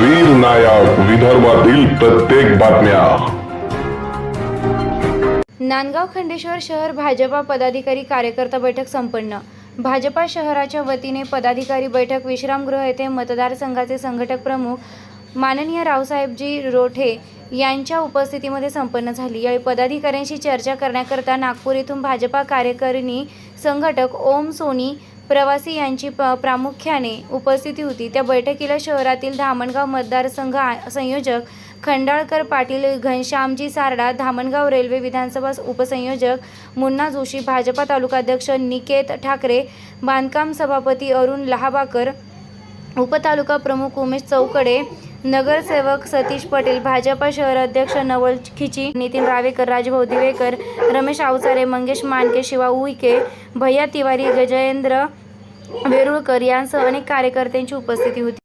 वीर नायक विदर्भातील प्रत्येक बातम्या. नांदगाव खंडेश्वर शहर भाजपा पदाधिकारी कार्यकर्ता बैठक संपन्न. भाजपा शहराच्या वतीने पदाधिकारी बैठक विश्रामगृह येथे मतदारसंघाचे संघटक प्रमुख माननीय रावसाहेबजी रोठे यांच्या उपस्थितीमध्ये संपन्न झाली. यावेळी पदाधिकाऱ्यांशी चर्चा करण्याकरता नागपूर येथून भाजपा कार्यकारिणी संघटक ओम सोनी प्रवासी यांची प प्रामुख्याने उपस्थिती होती. त्या बैठकीला शहरातील धामणगाव मतदारसंघ संयोजक खंडाळकर पाटील घनश्यामजी सारडा धामणगाव रेल्वे विधानसभा उपसंयोजक मुन्ना जोशी भाजपा तालुकाध्यक्ष निकेत ठाकरे बांधकाम सभापती अरुण लहाबाकर उपतालुका प्रमुख उमेश चौकडे नगरसेवक सतीश पटेल भाजपा शहर अध्यक्ष नवल खिची नितीन रावेकर राजभाऊ दिवेकर रमेश आवचारे मंगेश मानके शिवा उईके भैया तिवारी गजेंद्र वेरुळकर यांसह अनेक कार्यकर्त्यांची उपस्थिती होती.